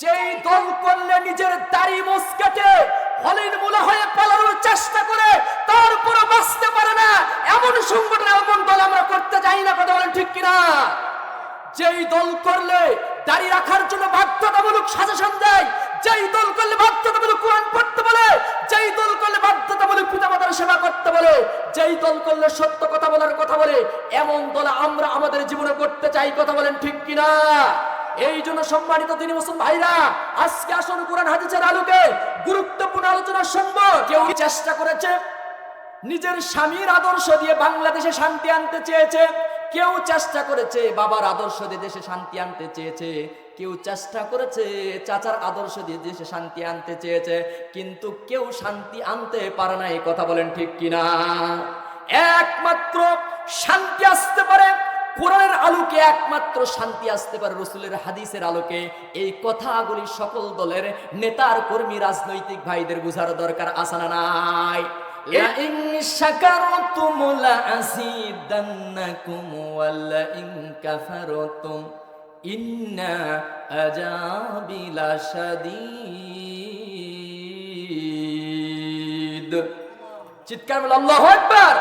যেই দল করলে নিজের দাড়ি মোস কেটে হলিন মুলা হয়ে পালানোর চেষ্টা করে তারপরে বাঁচতে পারে না। এমন সংগঠন এমন দল আমরা করতে যাই না, কথা বলেন ঠিক কিনা? যেই দল করলে দাড়ি রাখার জন্য বাধ্যতামূলক সাজেশন দেয়, যেই দল করলে বাধ্যতামূলক কোরআন পড়তে বলে, যেই দল করলে বাধ্যতামূলক পিতামাতার সেবা করতে বলে, যেই দল করলে সত্য কথা বলার কথা বলে, এমন দল আমরা আমাদের জীবনে করতে চাই, কথা বলেন ঠিক কিনা? এই জন্য সম্মানিত তিনি মুসলিম ভাইরা, আজকে আসুন কোরআন হাদিসের আলোকে গুরুত্বপূর্ণ আলোচনা শুনব কেউ চেষ্টা করেছে, নিজের স্বামীর আদর্শ দিয়ে বাংলাদেশে শান্তি আনতে চেয়েছে, কেউ চেষ্টা করেছে বাবার আদর্শ দিয়ে দেশে শান্তি আনতে চেয়েছে, কেউ চেষ্টা করেছে চাচার আদর্শ দিয়ে দেশে শান্তি আনতে চেয়েছে, কিন্তু কেউ শান্তি আনতে পারে না, এই কথা বলেন ঠিক কিনা? একমাত্র শান্তি আসতে পারে কোরআনের আলোকে একমাত্র শান্তি আসতে পারে রসুলের হাদিসের আলোকে এই কথাগুলি সকল দলের নেতার কর্মী রাজনৈতিক ভাইদের বুঝার দরকার আসানা নাই لئن شكرتم لأزيدنكم ولئن كفرتم إن عذابي لشديد চিৎকার বলে আল্লাহু আকবার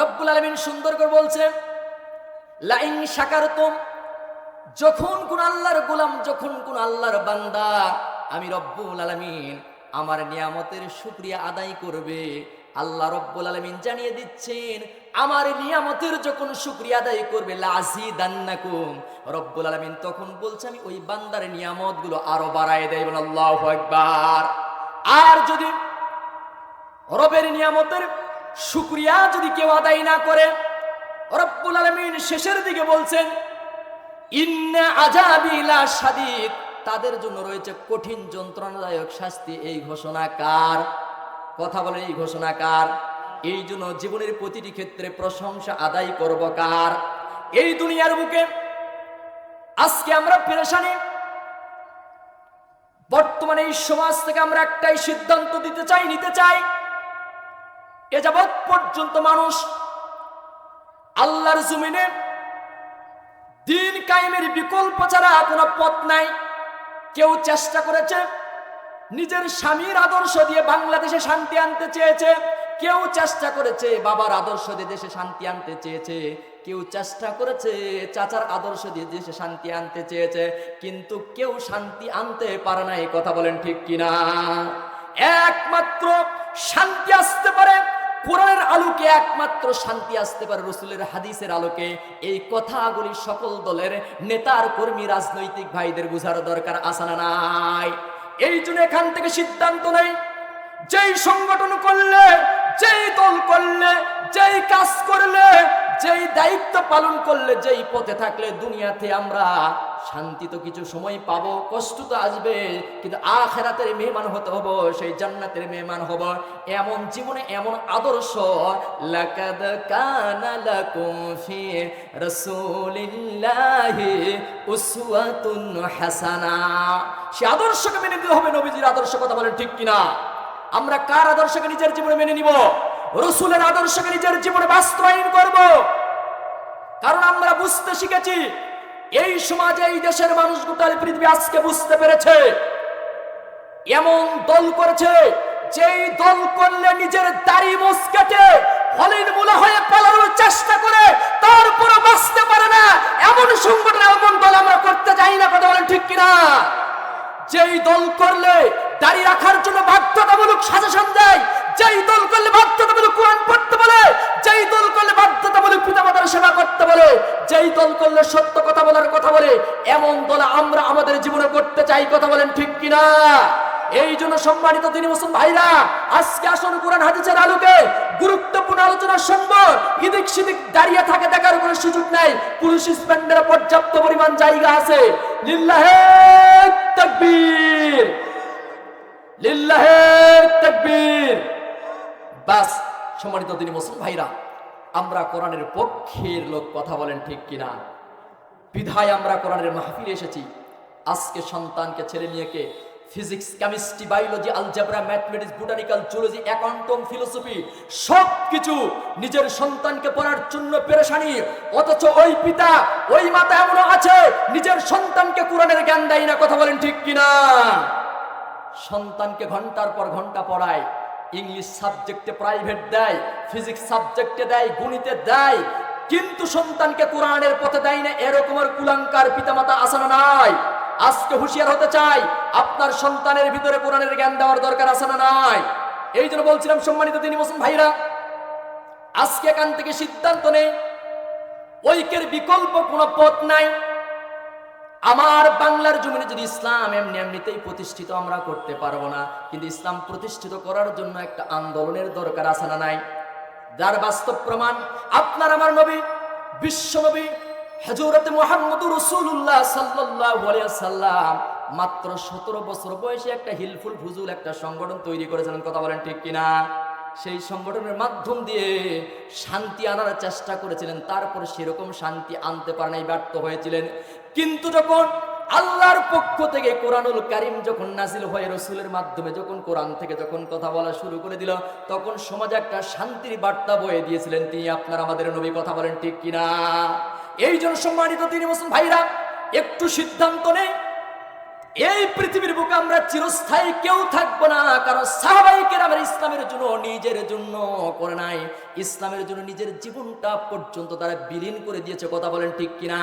রব্বুল আলামিন সুন্দর করে বলছে লাইন শাকারতুম যখন কোন আল্লাহর গোলাম, যখন কোন আল্লাহর বান্দা, আমি রব্বুল আলামিন আমার নিয়ামতের শুকরিয়া আদায় করবে। আল্লাহ রব্বুল আলামিন জানিয়ে দিচ্ছেন, আমার নিয়ামতের যখন শুকরিয়া আদায় করবে লাজি দান্নাকুম রব্বুল আলামিন তখন বলছে, আমি ওই বান্দার নিয়ামতগুলো আরও বাড়ায় দেয় বলে আল্লাহু আকবার। আর যদি রবের নিয়ামতের শুক্রিয়া যদি কেউ আদায় না করে রব্বুল আলমিন শেষের দিকে বলছেন, ইন্না আজাবিলা সাদিদ তাদের জন্য রয়েছে কঠিন যন্ত্রণাদায়ক শাস্তি। এই ঘোষণা কার? কথা বলে এই ঘোষণা কার? এই জন্য জীবনের প্রতিটি ক্ষেত্রে প্রশংসা আদায় করব কার? এই দুনিয়ার বুকে আজকে আমরা পেরেশানি। বর্তমানে এই সমাজ থেকে আমরা একটাই সিদ্ধান্ত দিতে চাই, নিতে চাই, এ যাবৎ পর্যন্ত মানুষ আল্লাহর জমিনে দিন কায়েমের বিকল্প ছাড়া কোনো পথ নাই। কেউ চেষ্টা করেছে নিজের স্বামীর আদর্শ দিয়ে বাংলাদেশে শান্তি আনতে চেয়েছে। কেউ চেষ্টা করেছে বাবার আদর্শ দিয়ে দেশে শান্তি আনতে চেয়েছে। কেউ চেষ্টা করেছে চাচার আদর্শ দিয়ে দেশে শান্তি আনতে চেয়েছে। কিন্তু কেউ শান্তি আনতে পারে না, এই কথা বলেন ঠিক কিনা? একমাত্র শান্তি আসতে পারে কোরআনের আলোকে একমাত্র শান্তি আসতে পারে রসুলের হাদিসের আলোকে। এই কথাগুলি সকল দলের নেতার কর্মী, রাজনৈতিক ভাইদের বুঝার দরকার আসানা নাই? এই জন্য এখান থেকে সিদ্ধান্ত নেই। যেই সংগঠন করলে, যেই দল করলে, যেই কাজ করলে, যেই দায়িত্ব পালন করলে, যেই পথে থাকলে দুনিয়াতে আমরা শান্তি তো কিছু সময় পাবো, কষ্ট তো আসবে, কিন্তু আখেরাতের মেহমান হতে হব, সেই জান্নাতের মেহমান হব। এমন জীবনে এমন আদর্শ, লাকাদ কানা লাকুম রাসূলিল্লাহি উসওয়াতুন হাসানা। সে আদর্শকে মেনে নিতে হবে, নবীজির আদর্শ কথা বলেন ঠিক কিনা? আমরা কার আদর্শকে নিজের জীবনে মেনে নিব? রসুলের আদর্শকে নিজের জীবনে বাস্তবায়ন করব? কারণ আমরা বুঝতে শিখেছি এই সমাজে, এই দেশের মানুষ গোটাল পৃথিবী আজকে বুঝতে পেরেছে, এমন দল করেছে, যেই দল করলে নিজের দাড়ি মোস কেটে হলিন মুলা হয়ে পালানোর চেষ্টা করে তারপরে বাঁচতে পারে না। এমন সংগঠন, এমন দল আমরা করতে যাই না, কথা বলেন ঠিক কিনা? যেই দল করলে দাড়ি রাখার জন্য বাধ্যতামূলক সাজেশন দেয় যেই দল করলে বাধ্যতামূলক কোরআন পড়তে বলে যেই দল করলে বাধ্যতামূলক পিতামাতার সেবা করতে বলে যেই দল করলে সত্য কথা বলার কথা বলে, এমন দল আমরা আমাদের জীবনে করতে চাই কথা বলেন ঠিক কিনা? এই জন্য সম্মানিত তিনি মুসলিম ভাইরা, আজকে আসুন কোরআন হাদিসের আলোকে গুরুত্বপূর্ণ আলোচনা শুনব ইদিক সিদিক দাঁড়িয়ে থাকে দেখার কোনো সুযোগ নাই। পুলিশ স্প্যান্ডের পর্যাপ্ত পরিমাণ জায়গা আছে। লিল্লাহে তাকবীর। লিল্লাহে তাকবীর। বাস সম্মানিত তিনি মুসলিম ভাইরা, আমরা কোরআনের পক্ষের লোক কথা বলেন ঠিক কিনা? বিধায় আমরা কোরআনের মাহফিলে এসেছি। আজকে সন্তানকে, ছেলে মেয়েকে physics chemistry biology algebra mathematics botanical zoology অ্যাকাউন্টম philosophy সব কিছু নিজের সন্তানকে পড়ার জন্য পেরেশানি, অথচ ওই পিতা, ওই মাতা এমনও আছে, নিজের সন্তানকে কোরআনের জ্ঞান দেয় না, কথা বলেন ঠিক কিনা? সন্তানকে ঘণ্টার পর ঘণ্টা পড়ায় ইংলিশ সাবজেক্টে প্রাইভেট দেয়, ফিজিক্স সাবজেক্টে দেয়, গণিতে দেয়, কিন্তু সন্তানকে কোরআনের পথে দেয় না এরকমের কুলাঙ্কার পিতামাতা আসানো নাই। আজকে হুঁশিয়ার হতে চাই, আপনার সন্তানের ভিতরে কোরআনের জ্ঞান দেওয়ার দরকার আসানো নাই। এই জন্য বলছিলাম সম্মানিত তিনি মুসলিম ভাইরা, আজকে এখান থেকে সিদ্ধান্ত নেই ঐক্যের বিকল্প কোনো পথ নাই। আমার বাংলার জমিনে যদি ইসলাম এমনি এমনিতেই প্রতিষ্ঠিত, আমরা করতে পারব না। কিন্তু ইসলাম প্রতিষ্ঠিত করার জন্য একটা আন্দোলনের দরকার আছে না নাই? যার বাস্তব প্রমাণ, আপনার আমার নবী, বিশ্ব নবী হজরত মোহাম্মদ রসুল্লাহ সাল্লাহ সাল্লাম মাত্র সতেরো বছর বয়সে একটা হিলফুল ফুজুল একটা সংগঠন তৈরি করেছিলেন। কথা বলেন ঠিক কিনা? সেই সংগঠনের মাধ্যম দিয়ে শান্তি আনার চেষ্টা করেছিলেন। তারপর সেরকম শান্তি আনতে পারে নাই, ব্যর্থ হয়েছিলেন। কিন্তু যখন আল্লাহর পক্ষ থেকে কোরআনুল কারিম যখন নাজিল হয়ে রসুলের মাধ্যমে, যখন কোরআন থেকে যখন কথা বলা শুরু করে দিল, তখন সমাজে একটা শান্তির বার্তা বয়ে দিয়েছিলেন তিনি। আপনার আমাদের নবী কথা বলেন ঠিক কিনা? এই জন্য সম্মানিত তিনি মুসলিম ভাইরা, একটু সিদ্ধান্ত নেই। এই পৃথিবীর বুকে আমরা চিরস্থায়ী কেউ থাকব না, কারণ সাহাবাইকের আমার ইসলামের জন্য নিজের জন্য করে নাই। ইসলামের জন্য নিজের জীবনটা পর্যন্ত তারা বিলীন করে দিয়েছে, কথা বলেন ঠিক কিনা?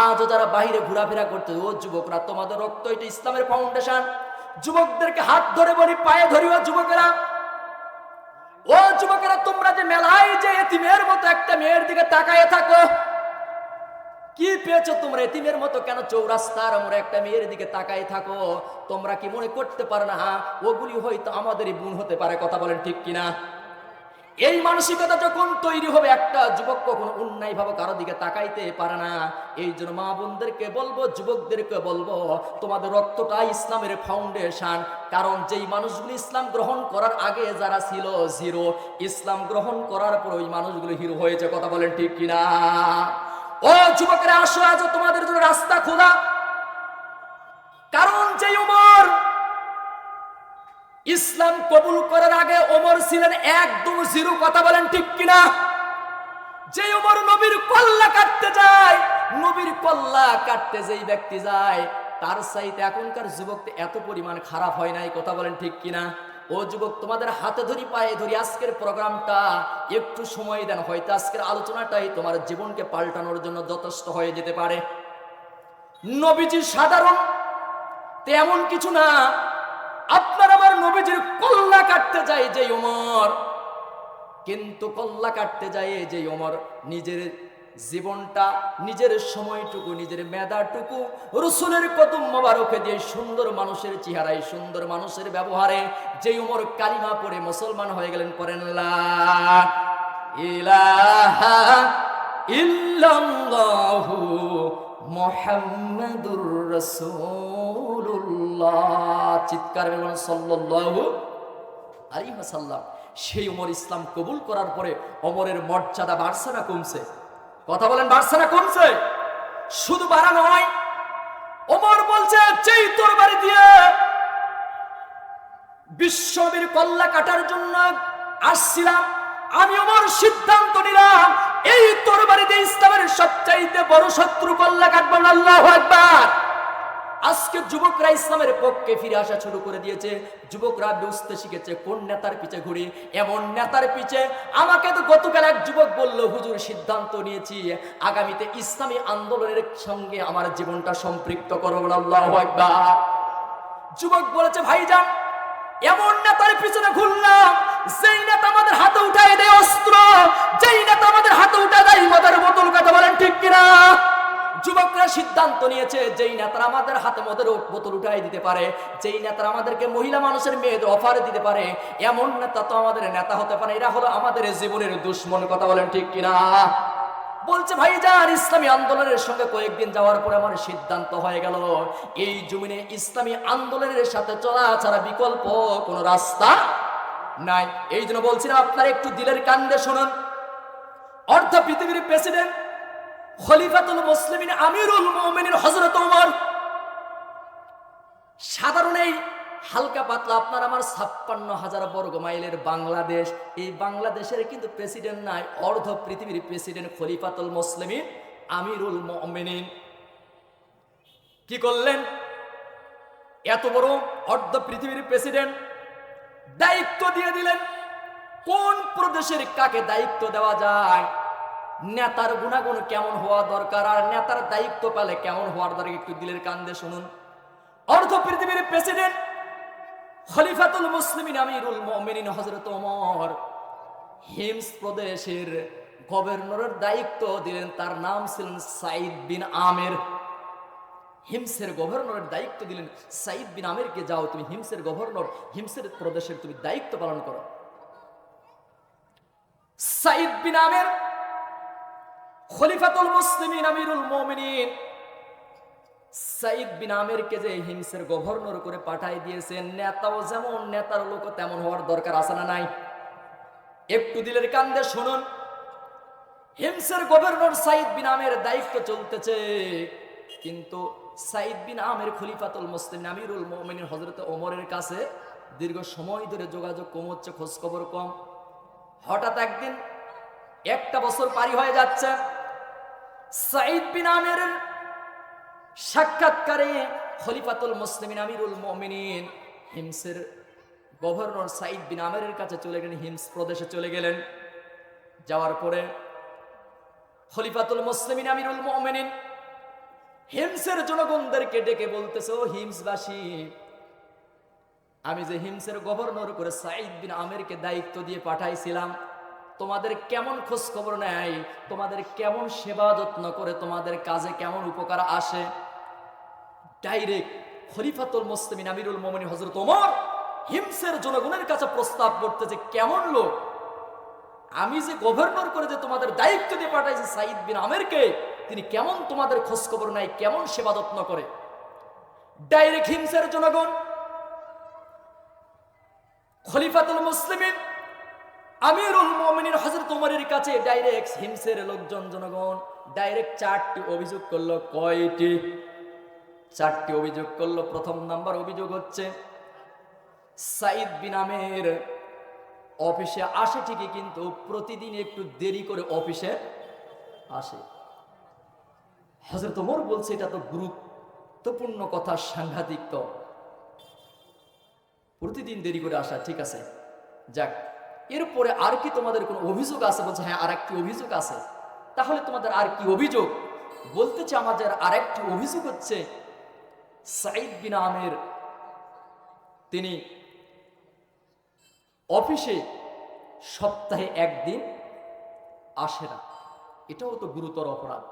আজও যারা বাইরে ঘোরাফেরা করতে ও যুবকরা, তোমাদের রক্ত এটা ইসলামের ফাউন্ডেশন যুবকদেরকে হাত ধরে বলি, পায়ে ধরি ধরিও যুবকেরা। ও যুবকেরা, তোমরা যে মেলায় যে এতিমের মতো একটা মেয়ের দিকে তাকায় থাকো। কি পেয়েছ তোমরা? এতিমের মতো কেন চৌরাস্তার আমরা একটা মেয়ের দিকে তাকাই থাকো? তোমরা কি মনে করতে পারো না হ্যাঁ, ওগুলি হয়তো আমাদেরই গুণ হতে পারে কথা বলেন ঠিক কিনা? এই মানসিকতা যখন তৈরি হবে একটা যুবক কখনো অন্যায় ভাবে কারও দিকে তাকাইতে পারে না। এই জন্য মা বোনদেরকে বলব যুবকদেরকে বলব তোমাদের রক্তটা ইসলামের ফাউন্ডেশন কারণ যেই মানুষগুলি ইসলাম গ্রহণ করার আগে যারা ছিল জিরো ইসলাম গ্রহণ করার পর ওই মানুষগুলো হিরো হয়েছে কথা বলেন ঠিক কিনা? ও যুবকেরা, আসো আজ তোমাদের জন্য রাস্তা খোলা। কারণ যে উমর ইসলাম কবুল করার আগে ওমর ছিলেন একদম জিরো, কথা বলেন ঠিক কিনা? যে ওমর নবীর কল্লা কাটতে যায়, নবীর কল্লা কাটতে যেই ব্যক্তি যায়, তার চাইতে এখনকার যুবক এত পরিমাণ খারাপ হয় নাই, কথা বলেন ঠিক কিনা? ও যুবক, তোমাদের হাতে ধরি, পায়ে ধরি, আজকের প্রোগ্রামটা একটু সময় দেন, হয়তো আজকের আলোচনাটাই তোমার জীবনকে পাল্টানোর জন্য যথেষ্ট হয়ে যেতে পারে। নবীজি সাধারণ, তেমন কিছু না। আপনার আমার নবীজির কল্লা কাটতে যায় যে ওমর। কিন্তু কল্লা কাটতে যায় যে ওমর, নিজের জীবনটা, নিজের সময়টুকু, নিজের মেধাটুকু, রসুলের কদম মোবারকে দিয়ে সুন্দর মানুষের চেহারায়, সুন্দর মানুষের ব্যবহারে যে উমর কালিমা পরে মুসলমান হয়ে গেলেন করেন চিৎকার সেই ওমর ইসলাম কবুল করার পরে অমরের মর্যাদা বাড়ছে না কমছে? কথা বলেন, বাড়ছে না কমছে? শুধু বাড়া নয় ওমর বলছে, যেই তোর বাড়ি দিয়ে বিশ্ববীর কল্লা কাটার জন্য আসছিলাম, আমি ওমর সিদ্ধান্ত নিলাম, এই তোর বাড়িতে ইসলামের সবচাইতে বড় শত্রু কল্লা কাটবেন, আল্লাহ একবার আজকে যুবকরা ইসলামের পক্ষে ফিরে আসা শুরু করে দিয়েছে। যুবকরা বুঝতে শিখেছে কোন নেতার পিছে ঘুরি, এমন নেতার পিছে। আমাকে তো গতকাল এক যুবক বলল, হুজুর, সিদ্ধান্ত নিয়েছি। আগামীতে ইসলামী আন্দোলনের সঙ্গে আমার জীবনটা সম্পৃক্ত একবার যুবক বলেছে ভাই ভাইজান, এমন নেতার পিছনে ঘুরলাম। যেই নেতা আমাদের হাতে উঠায় দেয় অস্ত্র, যেই নেতা আমাদের হাতে উঠায় দেয় মদের বোতল কথা বলেন ঠিক কিনা? যুবকরা সিদ্ধান্ত নিয়েছে, যেই নেতারা আমাদের হাতে মদের বোতল উঠাই দিতে পারে, যেই নেতারা আমাদেরকে মহিলা মানুষের মেয়েদের অফার দিতে পারে, এমন নেতা তো আমাদের নেতা হতে পারে। এরা হলো আমাদের জীবনের দুশ্মন, কথা বলেন ঠিক কিনা? বলছে ভাই যান ইসলামী আন্দোলনের সঙ্গে কয়েকদিন যাওয়ার পরে আমার সিদ্ধান্ত হয়ে গেল। এই জমিনে ইসলামী আন্দোলনের সাথে চলা ছাড়া বিকল্প কোনো রাস্তা নাই। এই জন্য বলছিলাম আপনার একটু দিলের কান্দে শুনুন। অর্ধ পৃথিবীর প্রেসিডেন্ট খলিফাতুল মুসলিমিন আমিরুল মুমিনিন হযরত ওমর। সাধারণ এই হালকা পাতলা, আপনার আমার ছাপ্পান্ন হাজার বর্গ মাইলের বাংলাদেশ। এই বাংলাদেশের কিন্তু প্রেসিডেন্ট নাই, অর্ধ পৃথিবীর প্রেসিডেন্ট খলিফাতুল মুসলিমিন আমিরুল মুমিনিন। কি করলেন? এত বড় অর্ধ পৃথিবীর প্রেসিডেন্ট দায়িত্ব দিয়ে দিলেন। কোন প্রদেশের কাকে দায়িত্ব দেওয়া যায়? নেতার গুণাগুণ কেমন হওয়া দরকার? আর নেতার দায়িত্ব পেলে কেমন হওয়ার দরকার? একটু দিলের কান্দে শুনুন। অর্ধ পৃথিবীর প্রেসিডেন্ট খলিফাতুল মুসলিমিন আমিরুল মুমিনিন হযরত ওমর হিমস প্রদেশের গভর্নরের দায়িত্ব দিলেন। তার নাম ছিলেন সাইদ বিন আমের। হিমসের গভর্নরের দায়িত্ব দিলেন সাইদ বিন আমেরকে যাও, তুমি হিমসের গভর্নর, হিমসের প্রদেশের তুমি দায়িত্ব পালন করো। সাইদ বিন আমের খলিফাতুল মুসলিমিন, আমিরুল মুমিনিন। সাইদ বিন আমেরকে যে হিমসের গভর্নর করে পাঠাই দিয়েছেন, নেতাও যেমন, নেতার লোক তেমন হওয়ার দরকার আছে না নাই? একটু দিলের কান্দে শুনুন। হিমসের গভর্নর সাইদ বিন আমের দায়িত্ব চলতেছে, কিন্তু সাইদ বিন আমের খলিফাতুল মুসলিম আমিরুল মোমিনিন হজরত ওমরের কাছে দীর্ঘ সময় ধরে যোগাযোগ কম হচ্ছে খোঁজ খবর কম। হঠাৎ একদিন একটা বছর পারি হয়ে যাচ্ছে। সাইদ বিন আমের সাক্ষাৎকারে খলিফাতুল মুসলিমিন আমিরুল মুমিনিন হিমসের গভর্নর সাইদ বিন আমেরের কাছে চলে গেলেন, হিমস প্রদেশে চলে গেলেন। যাওয়ার পরে খলিফাতুল মুসলিমিন আমিরুল মুমিনিন হিমসের জনগণদেরকে ডেকে বলতেছে, ও হিমসবাসী, আমি যে হিমসের গভর্নর করে সাইদ বিন আমেরকে দায়িত্ব দিয়ে পাঠাইছিলাম তোমাদের কেমন খোঁজ খবর নেয়, তোমাদের কেমন সেবা যত্ন করে, তোমাদের কাজে কেমন উপকার আসে? ডাইরেক্ট খলিফাতুল মুসলিমিন, আমিরুল মোমিনী হজরত ওমর হিমসের জনগণের কাছে প্রস্তাব করতেছে কেমন লোক? আমি যে গভর্নর করে যে তোমাদের দায়িত্ব দিয়ে পাঠাইছি সাইদ বিন আমেরকে, তিনি কেমন তোমাদের খোঁজ খবর নাই কেমন সেবা যত্ন করে? ডাইরেক্ট হিমসের জনগণ, খলিফাতুল মুসলিমিন আমিরুল মুমিনিন হযরত ওমরের কাছে ডাইরেক্ট হিমসের লোকজন, জনগণ ডাইরেক্ট চারটি অভিযোগ করল। কয়টি? চারটি অভিযোগ করল। প্রথম নাম্বার অভিযোগ হচ্ছে সাইদ বিন আমের অফিসে আসে ঠিকই, কিন্তু প্রতিদিন একটু দেরি করে অফিসে আসে। হজরত ওমর বলছে, এটা তো গুরুত্বপূর্ণ কথা, সাংঘাতিক তো। প্রতিদিন দেরি করে আসা, ঠিক আছে। যাক এরপরে আর কি তোমাদের কোনো অভিযোগ আছে? বলছে হ্যাঁ আর একটি অভিযোগ আছে। তাহলে তোমাদের আর কি অভিযোগ? বলতেছে আমাদের আরেকটি অভিযোগ হচ্ছে সাইদ বিন আমের, তিনি অফিসে সপ্তাহে একদিন আসে না। এটাও তো গুরুতর অপরাধ।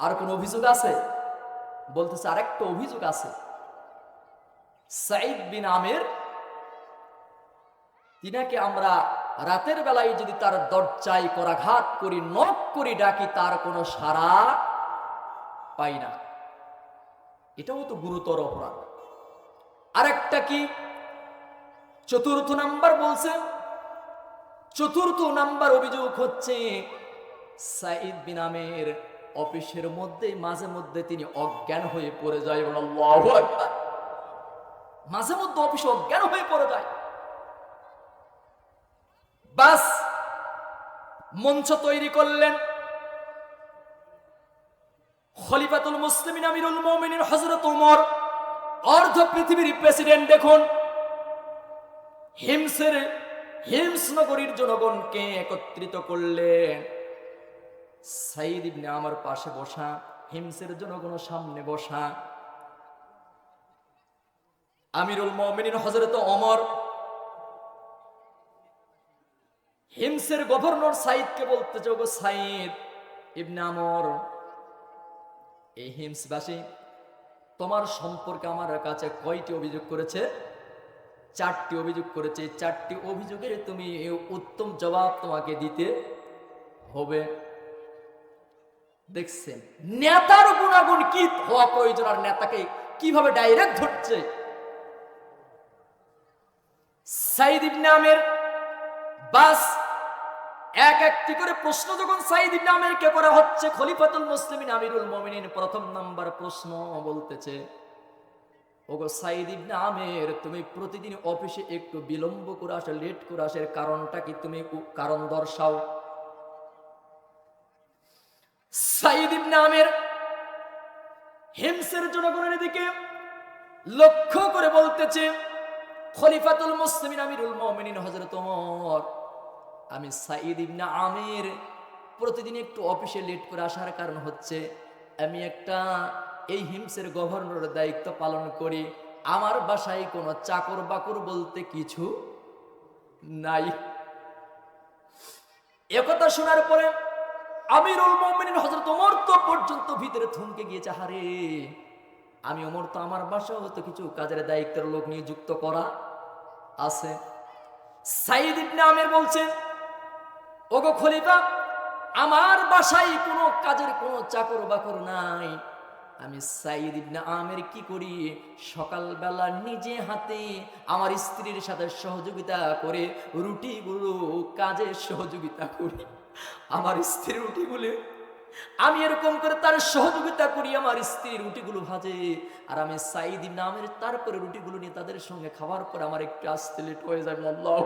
আর কোন অভিযোগ আছে? বলতেছে আরেকটা অভিযোগ আছে। সাইদ বিন আমের তিনাকে আমরা রাতের বেলায় যদি তার দরজায় করাঘাত করি, নখ করি, ডাকি, তার কোনো সাড়া পাই না। এটাও তো গুরুতর অপরাধ। আরেকটা কি? চতুর্থ নাম্বার বলছে, চতুর্থ নাম্বার অভিযোগ হচ্ছে সাইদ বিন আমের অফিসের মধ্যে, মাঝে মধ্যে তিনি অজ্ঞান হয়ে পড়ে যায়। মাঝে মধ্যে অফিসে অজ্ঞান হয়ে পড়ে যায়। বাস মঞ্চ তৈরি করলেন খলিফাতুল মুসলিমিন, আমিরুল মুমিনিন, হযরত ওমর অর্ধ পৃথিবীর প্রেসিডেন্ট দেখুন। হিমসের, হিমস নগরীর জনগণকে একত্রিত করলেন। সাইদ ইবনে আমার পাশে বসা, হিমসের জনগণ সামনে বসা। আমিরুল মুমিনিন, হযরত ওমর হিমসের গভর্নর সাইদকে বলতে যোগ সাইদ ইবনে আমর। এই হিমসবাসী, তোমার সম্পর্কে আমার কাছে কয়টি অভিযোগ করেছে? চারটি অভিযোগ করেছে। চারটি অভিযোগের তুমি উত্তম জবাব তোমাকে দিতে হবে। দেখছেন, নেতার গুণাগুণ কি হওয়া প্রয়োজন আর নেতাকে কীভাবে ডাইরেক্ট ধরছে? সাইদ ইবনে আমের বাস এক একটি করে প্রশ্ন যখন সাইদ ইবনে আমেরকে করা হচ্ছে খলিফাতুল মুসলিমিন আমিরুল মুমিনিন প্রথম নাম্বার প্রশ্ন বলতেছে, ওগো সাইদ ইবনে আমের, তুমি প্রতিদিন অফিসে একটু বিলম্ব করে আসো, লেট করে আসার কারণটা কি তুমি কারণ দর্শাও? সাইদ ইবনে আমের হিমসের জনগণের দিকে লক্ষ্য করে বলতেছে, খলিফাতুল মুসলিমিন আমিরুল মুমিনিন হযরত ওমর। আমি সাইদ ইবনে আমির। প্রতিদিন একটু অফিসে লেট করে আসার কারণ হচ্ছে, আমি একটা এই হিমসের গভর্নরের দায়িত্ব পালন করি। আমার বাসায় কোনো চাকর বাকর বলতে কিছু নাই। একথা শোনার পরে আমিরুল হযরত ওমর তো পর্যন্ত ভিতরে থমকে গিয়েছে হারে আমি ওমর তো আমার বাসাও তো কিছু কাজের দায়িত্বের লোক নিযুক্ত করা আছে। সাইদ ইবনে আমির বলছেন ওগো খলিফা, আমার বাসায় কোনো কাজের কোনো চাকর বাকর নাই। আমি সাইদ ইবনে আমের কি করি? সকালবেলা নিজে হাতে আমার স্ত্রীর সাথে সহযোগিতা করে রুটিগুলো কাজে সহযোগিতা করি। আমার স্ত্রীর রুটিগুলো, আমি এরকম করে তার সহযোগিতা করি, আমার স্ত্রী রুটিগুলো ভাজে। আর আমি সাইদ ইবনে আমের তারপরে রুটিগুলো নিয়ে তাদের সঙ্গে খাওয়ার পর আমার একটু আসতে লেট হয়ে যাবে, আল্লাহ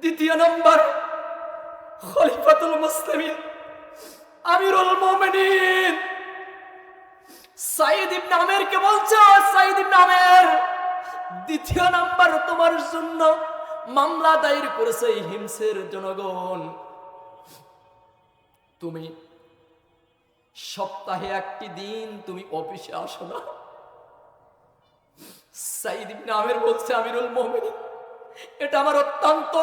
দ্বিতীয় নম্বর, খলিফাতুল মুসলিমিন, আমিরুল মুমিনিন। সাইদ ইবনে আমেরকে বলছে সাইদ ইবনে আমের, দ্বিতীয় নাম্বার তোমার জন্য মামলা দায়ের করেছে হিমসের জনগণ। তুমি সপ্তাহে একটি দিন তুমি অফিসে আসো না? সাইদ ইবনে আমের বলছে, আমিরুল মুমিনিন এটা আমার অত্যন্ত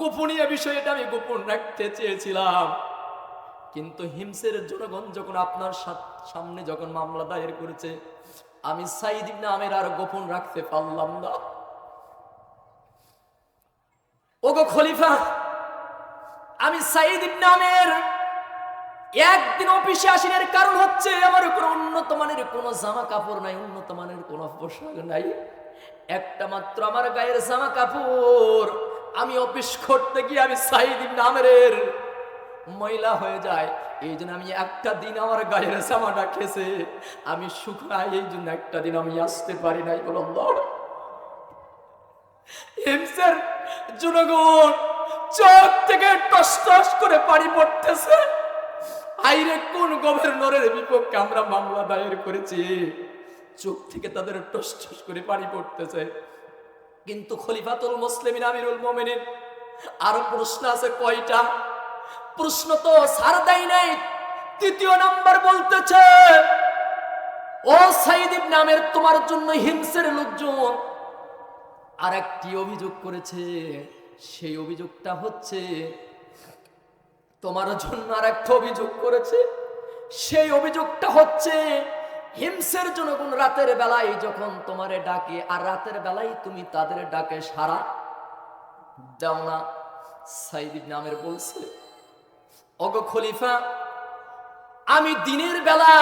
গোপনীয় বিষয়, এটা আমি গোপন রাখতে চেয়েছিলাম। কিন্তু হিমসের জনগণ যখন আপনার সামনে যখন মামলা দায়ের করেছে, আমি সাইদ ইবনে আমের আর গোপন রাখতে পারলাম না। ওগো খলিফা, আমি সাইদ ইবনে আমের একদিন অফিসে আসিনের কারণ হচ্ছে আমার উপর উন্নত মানের কোনো জামা কাপড় নাই, উন্নত মানের কোনো পোশাক নাই। একটা মাত্র আমার গায়ের জামা কাপড়। আমি অফিস করতে গিয়ে আমি সাইদ নামের ময়লা হয়ে যায় এই জন্য আমি একটা দিন আমার গায়ের জামাটা খেছে আমি শুকাই এই জন্য একটা দিন আমি আসতে পারি নাই হিমসের জনগণ, চোখ থেকে টস করে পানি পড়তেছে। আইরে কোন গভর্নরের বিপক্ষে আমরা মামলা দায়ের করেছি? চোখ থেকে তাদের টস টস করে পানি পড়তেছে। কিন্তু খলিফাতুল মুসলিমিন, আমিরুল মোমেনিন, আরও প্রশ্ন আছে কয়টা? প্রশ্ন তো সার দেয় নাই। তৃতীয় নাম্বার বলতেছে, ও সাইদিব নামের তোমার জন্য হিংসের লোকজন। আর একটি অভিযোগ করেছে, সেই অভিযোগটা হচ্ছে, তোমার জন্য আর একটা অভিযোগ করেছে। সেই অভিযোগটা হচ্ছে হিমসের কোন রাতের বেলায় যখন তোমারে ডাকে, আর রাতের বেলায় তুমি তাদের ডাকে সারা দাও না সাইদিব নামের বলছে, অগ খলিফা, আমি দিনের বেলা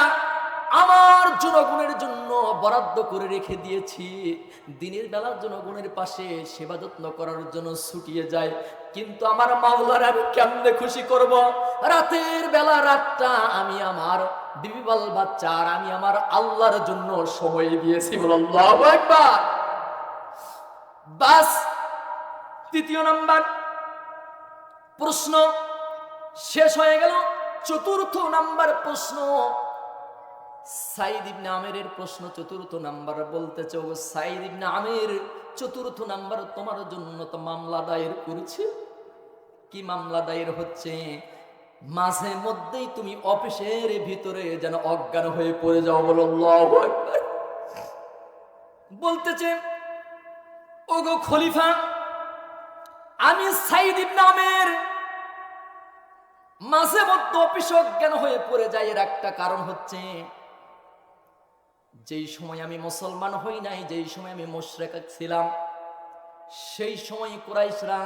আমার জনগণের জন্য বরাদ্দ করে রেখে দিয়েছি। দিনের বেলা জনগণের পাশে সেবা যত্ন করার জন্য ছুটিয়ে যায়। কিন্তু আমার মাওলার আমি কেমনে খুশি করব? রাতের বেলা, রাতটা আমি আমার বিবিবাল বাচ্চার, আমি আমার আল্লাহর জন্য সময় দিয়েছি। বলল্লাহু একবার বাস তৃতীয় নাম্বার প্রশ্ন শেষ হয়ে গেল। চতুর্থ নাম্বার প্রশ্ন সাইদ ইবনে আমেরের প্রশ্ন চতুর্থ নাম্বার বলতেছে ও সাইদ ইবনে আমের, চতুর্থ নাম্বার তোমার জন্য তো মামলা দায়ের করেছে। কি মামলা দায়ের হচ্ছে? মাঝে মধ্যেই তুমি অফিসের ভিতরে যেন অজ্ঞান হয়ে পড়ে যাও বলো বলতেছে, ওগো খলিফা, আমি সাইদ ইবনে আমের। মাঝে মধ্যে অফিস অজ্ঞান হয়ে পড়ে যায় এর একটা কারণ হচ্ছে যেই সময় আমি মুসলমান হই নাই, যেই সময় আমি মোশরেক ছিলাম, সেই সময় কুরাইশরা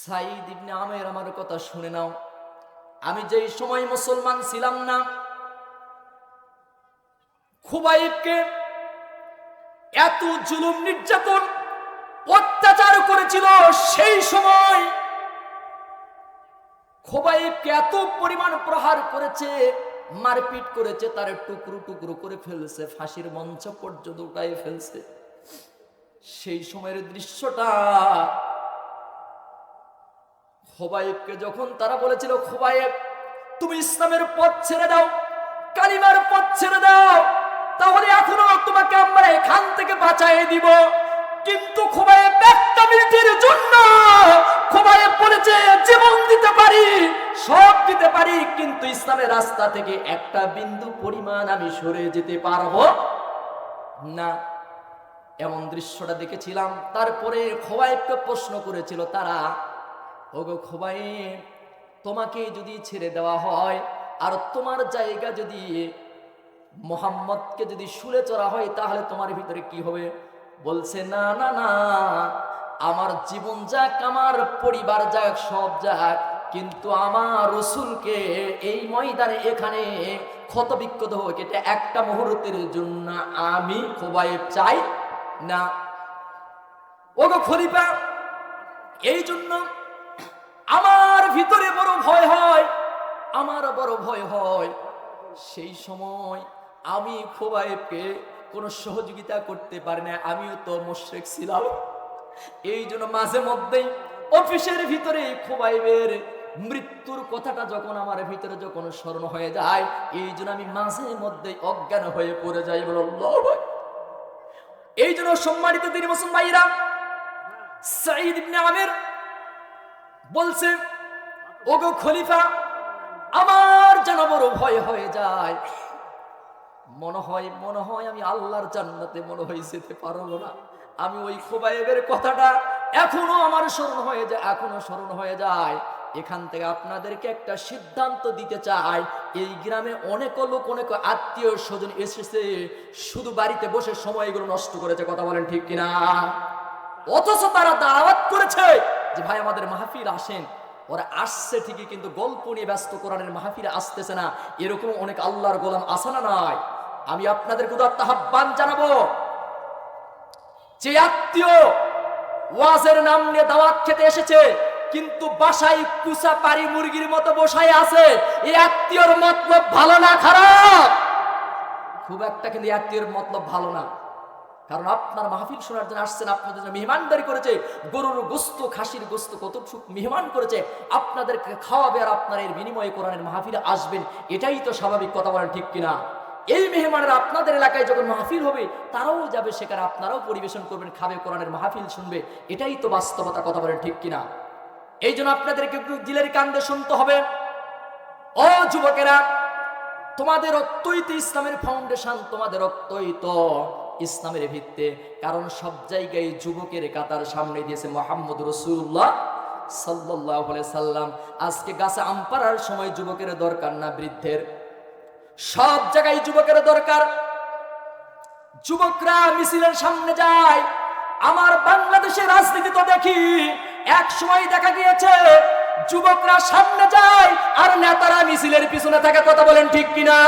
সাইদ ইবনে আমের আমার কথা শুনে নাও। আমি যেই সময় মুসলমান ছিলাম না, খুবাইবকে এত জুলুম নির্যাতন, অত্যাচার করেছিল, সেই সময় খোবাইবকে এত পরিমাণ প্রহার করেছে মারপিট করেছে, তার টুকরো টুকরো করে ফেলছে, ফাঁসির মঞ্চ পর্যন্ত উঠাই ফেলছে। সেই সময়ের দৃশ্যটা খোবাইবকে যখন তারা বলেছিল খোবাইব তুমি ইসলামের পথ ছেড়ে দাও, কালিমার পথ ছেড়ে দাও, তাহলে এখনও তোমাকে আমরা এখান থেকে বাঁচাই দিব। কিন্তু খোবাইব একটা মিনিটের জন্য খোবাইব বলেছে, জীবন দিতে পারি। সব দিতে পারি, কিন্তু ইসলামের রাস্তা থেকে একটা বিন্দু পরিমাণ আমি সরে যেতে পারব না। এমন দৃশ্যটা দেখেছিলাম। তারপরে খোবাইবকে প্রশ্ন করেছিল তারা, ওগো খোবাইব, তোমাকে যদি ছেড়ে দেওয়া হয় আর তোমার জায়গা যদি মোহাম্মদকে যদি শুলে চড়া হয়, তাহলে তোমার ভিতরে কি হবে? বলছে, না না না, আমার জীবন যাক, আমার পরিবার যাক, সব যাক কিন্তু আমার রসুলকে এই ময়দানে এখানে ক্ষত বিক্ষত হোক এটা একটা মুহূর্তের জন্য আমি খোবাইব চাই না। ওগো খলিফা, এই জন্য আমার ভিতরে বড় ভয় হয়, আমার বড় ভয় হয়। সেই সময় আমি খোবাইবকে কোনো সহযোগিতা করতে পারি না আমিও তো মোশরেক ছিলাম। এই জন্য মাঝে মধ্যেই অফিসের ভিতরে খোবাইবের মৃত্যুর কথাটা যখন আমার ভিতরে যখন স্মরণ হয়ে যায়, এই জন্য আমি মাঝে মধ্যে অজ্ঞান হয়ে পড়ে যাই বলো এই জন্য সম্মানিত তিনি মুসলমান ভাইরা সাঈদ ইবনে আমির বলছে, ওগো খলিফা, আমার যেন বড় ভয় হয়ে যায়। মনে হয় মনে হয় আমি আল্লাহর জান্নাতে মনে হয় যেতে পারব না। আমি ওই খোবাইবের কথাটা এখনও আমার স্মরণ হয়ে যায়, এখনও স্মরণ হয়ে যায়। এখান থেকে আপনাদেরকে একটা সিদ্ধান্ত দিতে চাই। এই গ্রামে অনেক লোক, অনেক আত্মীয় স্বজন এসেছে। শুধু বাড়িতে বসে সময়গুলো নষ্ট করেছে, কথা বলেন ঠিক কিনা? অথচ তারা দাওয়াত করেছে যে, ভাই, আমাদের মাহফিল আসেন। ওরা আসছে ঠিকই, কিন্তু গল্প নিয়ে ব্যস্ত কোরআনের মাহফিলে আসতেছে না। এরকম অনেক আল্লাহর গোলাম আসে না নাই? আমি আপনাদের কোথাও আহ্বান জানাব যে, আত্মীয় ওয়াজের নাম নিয়ে দাওয়াত খেতে এসেছে কিন্তু বাসায় কুসা পারি মুরগির মতো বসায় আছে। এই আত্মীয়র মতলব ভালো না খারাপ? খুব একটা কিন্তু আত্মীয়র মতলব ভালো না। কারণ আপনার মাহফিল শোনার জন্য আসছেন, আপনাদের জন্য মেহমানদারি করেছে, গরুর গোস্ত, খাসির গোস্ত কত সুখ মেহমান করেছে, আপনাদেরকে খাওয়াবে আর আপনার এর বিনিময়ে কোরআনের মাহফিলে আসবেন, এটাই তো স্বাভাবিক কথা বলেন ঠিক কিনা? এই মেহমানেরা আপনাদের এলাকায় যখন মাহফিল হবে, তারাও যাবে সেখানে, আপনারাও পরিবেশন করবেন, খাবে কোরআনের মাহফিল শুনবে, এটাই তো বাস্তবতা কথা বলেন ঠিক কিনা? এই জন্য আপনাদেরকে একটু দিলের কান্দে শুনতে হবে। ও যুবকেরা, তোমাদের রক্তই তো ইসলামের ফাউন্ডেশন তোমাদের রক্তই তো ইসলামের ভিত্তে। কারণ সব জায়গায় যুবকের কাতার সামনে দিয়েছে মোহাম্মদ রসুল্লাহ সাল্লাহ সাল্লাম। আজকে গাছে আম পাড়ার সময় যুবকের দরকার না বৃদ্ধের। সব জায়গায় যুবকের দরকার। যুবকরা মিছিলের সামনে যায়। আমার বাংলাদেশের রাজনীতি তো দেখি এক সময় দেখা গিয়েছে, যুবকরা সামনে যায় আর নেতারা মিছিলের পিছনে থাকে, কথা বলেন ঠিক কিনা?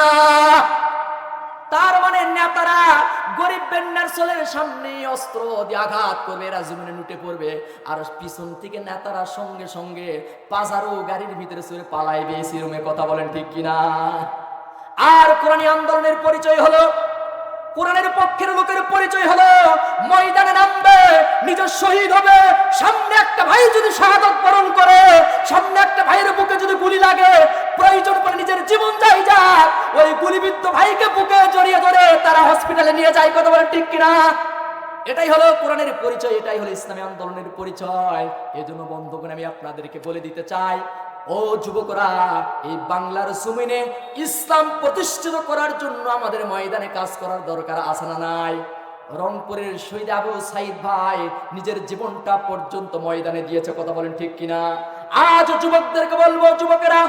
তার মানে নেতারা গরিব বেন্নার চলের সামনে অস্ত্র দিয়ে আঘাত করবে এরা জমিনে লুটে পড়বে। আর পিছন থেকে নেতারা সঙ্গে সঙ্গে পাজারো গাড়ির ভিতরে চলে পালাইবে এসি রুমে কথা বলেন ঠিক কিনা? আর কোরআনী আন্দোলনের পরিচয় হলো কোরআনের পক্ষের লোকের পরিচয় হলো, ময়দানে নামবে, নিজ শহীদ হবে। সামনে একটা ভাই যদি শাহাদত বরণ করে, সামনে একটা ভাইয়ের বুকে যদি গুলি লাগে, প্রয়োজন করে নিজের জীবন যাই যাক। ওই গুলিবিদ্ধ ভাইকে বুকে জড়িয়ে ধরে তারা হসপিটালে নিয়ে যায়, কথা বলে ঠিক কিনা? এটাই হলো কোরআনের পরিচয়, এটাই হলো ইসলামী আন্দোলনের পরিচয়। এজন্য বন্ধুগণ, আমি আপনাদেরকে বলে দিতে চাই ও যুবকরা, এই বাংলার সুমিনে ইসলাম প্রতিষ্ঠিত করার জন্য আমাদের ময়দানে কাজ করার দরকার আছে না নাই? রংপুরের শহীদ আবু সাইদ ভাই নিজের জীবনটা পর্যন্ত ময়দানে দিয়েছে, কথা বলেন ঠিক কিনা? আজ যুবকদেরকে বলব, যুবকেরা,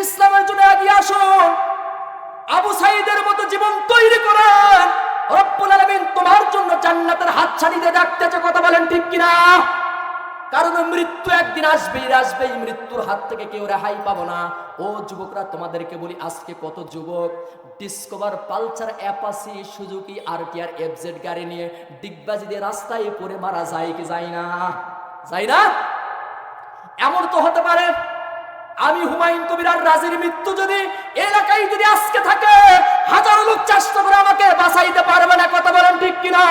ইসলামের জন্য এগিয়ে আসুন। আবু সাইদের মতো জীবন তৈরি করেন। রব্বুল আলামিন তোমার জন্য জান্নাতের হাত ছাড়িতে ডাকতেছে, কথা বলেন ঠিক কিনা? কারণ মৃত্যু একদিন আসবেই আসবেই। মৃত্যুর হাত থেকে কেউ রেহাই পাবো না। ও যুবকরা, তোমাদেরকে বলি, আজকে কত যুবক Discover Pulsar Apache Suzuki R T R FZ গাড়ি নিয়ে ডিগবাজি দিয়ে রাস্তায় পড়ে মারা যায় কি যায় না? যায় না? এমন তো হতে পারে, আমি হুমায়ুন কবির আর রাজের মৃত্যু যদি এলাকায় যদি আজকে থাকে, হাজারো লোক চেষ্টা করে আমাকে বাঁচাইতে পারবে না, কথা বলেন ঠিক কিনা?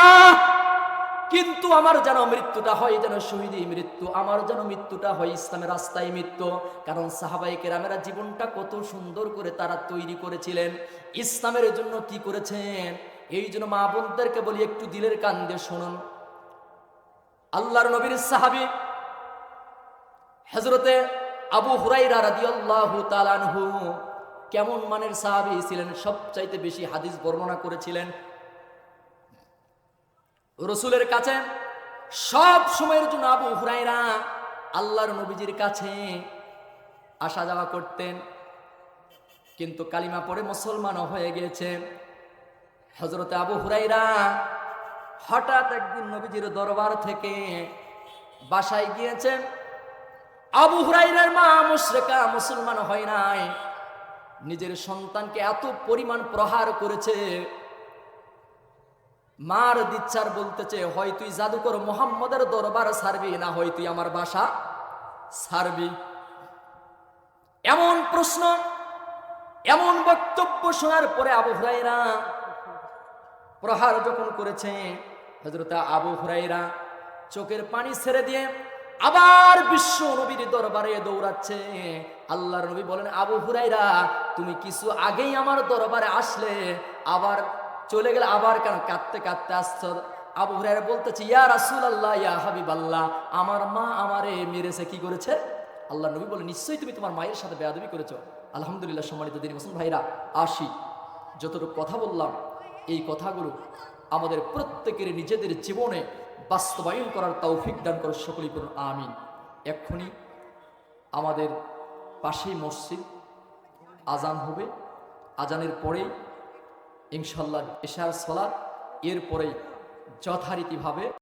কিন্তু আমার যেন মৃত্যুটা হয়, যেন শহীদই মৃত্যু। আমার যেন মৃত্যুটা হয় ইসলামের রাস্তায় মৃত্যু। কারণ সাহাবাই কেরামেরা জীবনটা কত সুন্দর করে তারা তৈরি করেছিলেন। ইসলামের জন্য কি করেছেন? এই জন্য মা বোনদেরকে বলি, একটু দিলের কান দিয়ে শুনুন। আল্লাহর নবীর সাহাবি হজরতে আবু হুরাইরা রাদিয়াল্লাহু তাআলাহু কেমন মানের সাহাবী ছিলেন? সবচাইতে বেশি হাদিস বর্ণনা করেছিলেন। রসুলের কাছে, সব সময়ের জন্য আবু হুরাইরা আল্লাহর নবীজির কাছে আসা যাওয়া করতেন। কিন্তু কালিমা পরে মুসলমানও হয়ে গিয়েছে। হজরতে আবু হুরাইরা হঠাৎ একদিন নবীজির দরবার থেকে বাসায় গিয়েছেন আবু হুরাইরার মা মুশরেকা মুসলমান হয় নাই। নিজের সন্তানকে এত পরিমাণ প্রহার করেছে। মার দিচ্ছার বলতেছে, হয় তুই জাদুকর মোহাম্মদের দরবার সারবি না হয় তুই আমার বাসা সারবি এমন প্রশ্ন, এমন বক্তব্য শোনার পরে আবু হুরাইরা প্রহার যখন করেছে হজরত আবু হুরাইরা চোখের পানি ছেড়ে দিয়ে আবার বিশ্ব নবীর দরবারে দৌড়াচ্ছে। আল্লাহর নবী বলেন, আবু হুরাইরা তুমি কিছু আগেই আমার দরবারে আসলে, আবার চলে গেলে আবার কেন? কাঁদতে কাঁদতে আসছ আবু হুরাইরা বলতেছে, ইয়া রাসুল আল্লাহ ইয়া হাবিব আল্লাহ আমার মা আমারে মেরেছে, কি করেছে? আল্লাহ নবী বলে, নিশ্চয়ই তুমি তোমার মায়ের সাথে বেয়াদবি করেছ। আলহামদুলিল্লাহ, সম্মানিত দিন মুসলিম ভাইরা, আসি। যতটুকু কথা বললাম, এই কথাগুলো আমাদের প্রত্যেকের নিজেদের জীবনে বাস্তবায়ন করার তৌফিক দান করার সকলেই করুন আমিন। এক্ষুনি আমাদের পাশেই মসজিদ, আজান হবে। আজানের পরেই ইনশাল্লাহ এশার সলাদ এরপরেই যথারীতিভাবে